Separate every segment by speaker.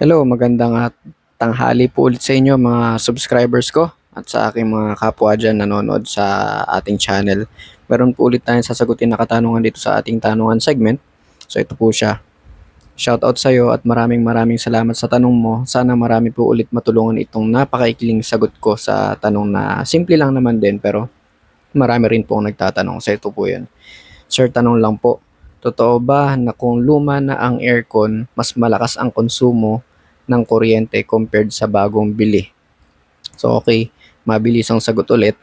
Speaker 1: Hello, magandang at tanghali po ulit sa inyo mga subscribers ko at sa aking mga kapwa dyan nanonood sa ating channel. Meron po ulit tayong sasagutin na katanungan dito sa ating tanungan segment. So ito po siya. Shoutout sa iyo at maraming maraming salamat sa tanong mo. Sana marami po ulit matulungan itong napakaikling sagot ko sa tanong na simple lang naman din pero marami rin po nagtatanong. So ito po yan. Sir, tanong lang po. Totoo ba na kung luma na ang aircon, mas malakas ang konsumo ng kuryente compared sa bagong bili? So okay, mabilis ang sagot ulit.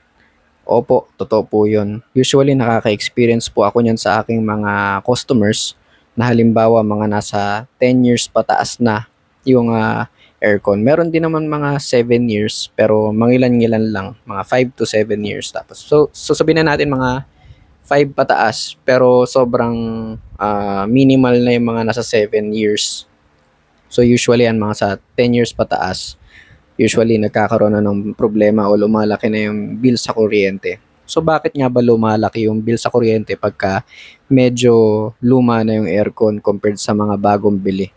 Speaker 1: Opo, totoo po yun. Usually nakaka-experience po ako niyan sa aking mga customers na halimbawa mga nasa 10 years pataas na yung ah, aircon. Meron din naman mga 7 years pero mangilan-ngilan lang, mga 5 to 7 years tapos. So, so sabihin na natin mga 5 pataas pero sobrang ah, minimal na yung mga nasa 7 years. So usually yan mga sa 10 years pataas, usually nagkakaroon na ng problema o lumalaki na yung bill sa kuryente. So bakit nga ba lumalaki yung bill sa kuryente pagka medyo luma na yung aircon compared sa mga bagong bili?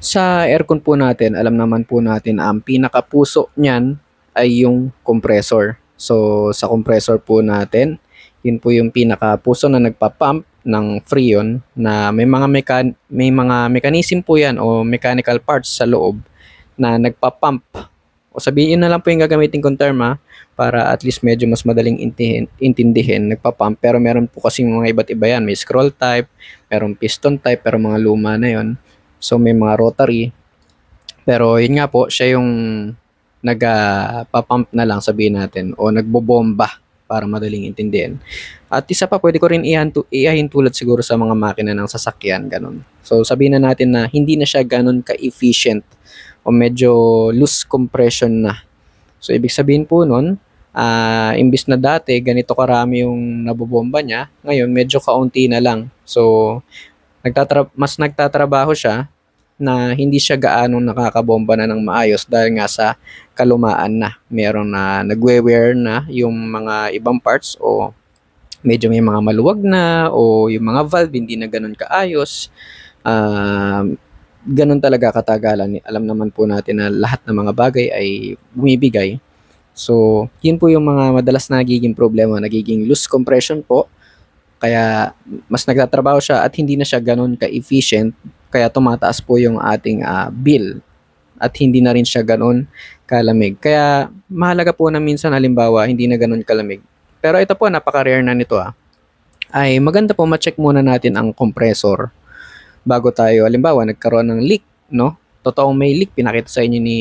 Speaker 1: Sa aircon po natin, alam naman po natin ang pinakapuso niyan ay yung compressor. So sa compressor po natin, yun po yung pinakapuso na nagpa-pump ng freon na may mga mekan may mga mechanism po yan o mechanical parts sa loob na nagpa-pump. O sabihin na lang po yung gagamitin kong term ha, para at least medyo mas madaling intindihin, nagpa-pump. Pero meron po kasi mga iba't iba yan. May scroll type, meron piston type, pero mga luma na yon So may mga rotary. Pero yun nga po, siya yung nagpa-pump na lang sabihin natin o nagbobomba para madaling intindihin. At isa pa, pwede ko rin iahin tulad siguro sa mga makina ng sasakyan, ganun. So sabihin na natin na hindi na siya ganun ka-efficient o medyo loose compression na. So ibig sabihin po nun, ah imbis na dati ganito karami yung nabobomba niya, ngayon medyo kaunti na lang. So nagtatra- mas nagtatrabaho siya na hindi siya gaano nakakabomba na ng maayos dahil nga sa kalumaan na. Meron na nagwe-wear na yung mga ibang parts o medyo may mga maluwag na o yung mga valve hindi na ganun kaayos. Um, ganun talaga katagalan. Alam naman po natin na lahat ng mga bagay ay bumibigay. So, yun po yung mga madalas na nagiging problema, nagiging loose compression po. Kaya mas nagtatrabaho siya at hindi na siya ganun ka-efficient kaya tumataas po yung ating ah, bill at hindi na rin siya ganun kalamig. Kaya mahalaga po na minsan halimbawa hindi na ganun kalamig. Pero ito po napaka-rare na nito ah. Ay maganda po ma-check muna natin ang compressor bago tayo halimbawa nagkaroon ng leak, no? Totoong may leak pinakita sa inyo ni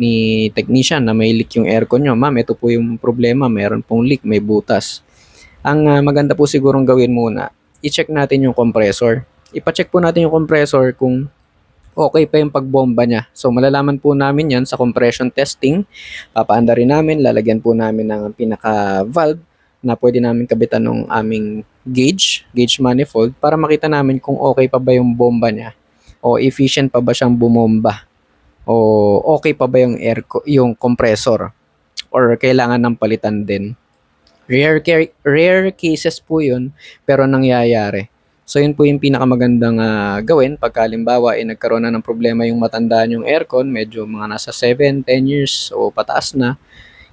Speaker 1: ni technician na may leak yung aircon nyo. Ma'am, ito po yung problema. Meron pong leak, may butas. Ang ah, maganda po sigurong gawin muna, i-check natin yung compressor ipacheck po natin yung compressor kung okay pa yung pagbomba niya. So malalaman po namin yan sa compression testing. Papaanda rin namin, lalagyan po namin ng pinaka-valve na pwede namin kabitan ng aming gauge, gauge manifold para makita namin kung okay pa ba yung bomba niya o efficient pa ba siyang bumomba o okay pa ba yung air yung compressor or kailangan ng palitan din. Rare, rare cases po yun pero nangyayari. So yun po yung pinakamagandang ah, gawin pagka halimbawa ay nagkaroon na ng problema yung matandaan yung aircon, medyo mga nasa 7, 10 years o pataas na.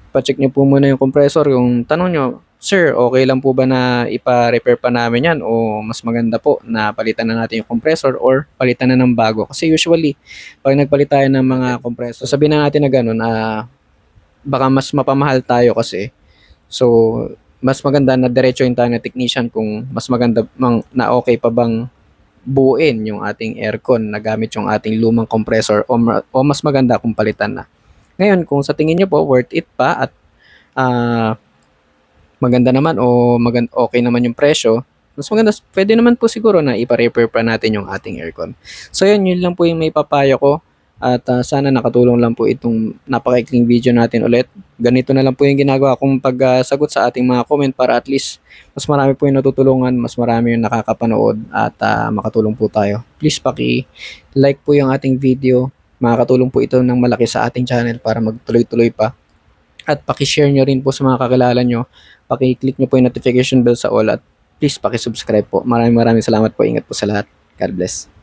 Speaker 1: Pa-check nyo po muna yung compressor, yung tanong nyo, Sir, okay lang po ba na ipa-repair pa namin yan o mas maganda po na palitan na natin yung compressor or palitan na ng bago? Kasi usually, pag nagpalit tayo ng mga compressor, sabihin na natin na ganun, ah, baka mas mapamahal tayo kasi. So, mas maganda na diretsuhin tayo ng technician kung mas maganda mang, na okay pa bang buuin yung ating aircon na gamit yung ating lumang compressor o, o mas maganda kung palitan na. Ngayon, kung sa tingin nyo po worth it pa at ah, maganda naman o maganda, okay naman yung presyo, mas maganda, pwede naman po siguro na ipa-repair pa natin yung ating aircon. So yun, yun lang po yung may papayo ko. At ah, sana nakatulong lang po itong napakaikling video natin ulit. Ganito na lang po yung ginagawa kong pagsagot sa ating mga comment para at least mas marami po yung natutulungan, mas marami yung nakakapanood at ah, makatulong po tayo. Please paki-like po yung ating video. Makakatulong po ito ng malaki sa ating channel para magtuloy-tuloy pa. At paki-share nyo rin po sa mga kakilala nyo. Paki-click nyo po yung notification bell sa all at please paki-subscribe po. Maraming maraming salamat po. Ingat po sa lahat. God bless.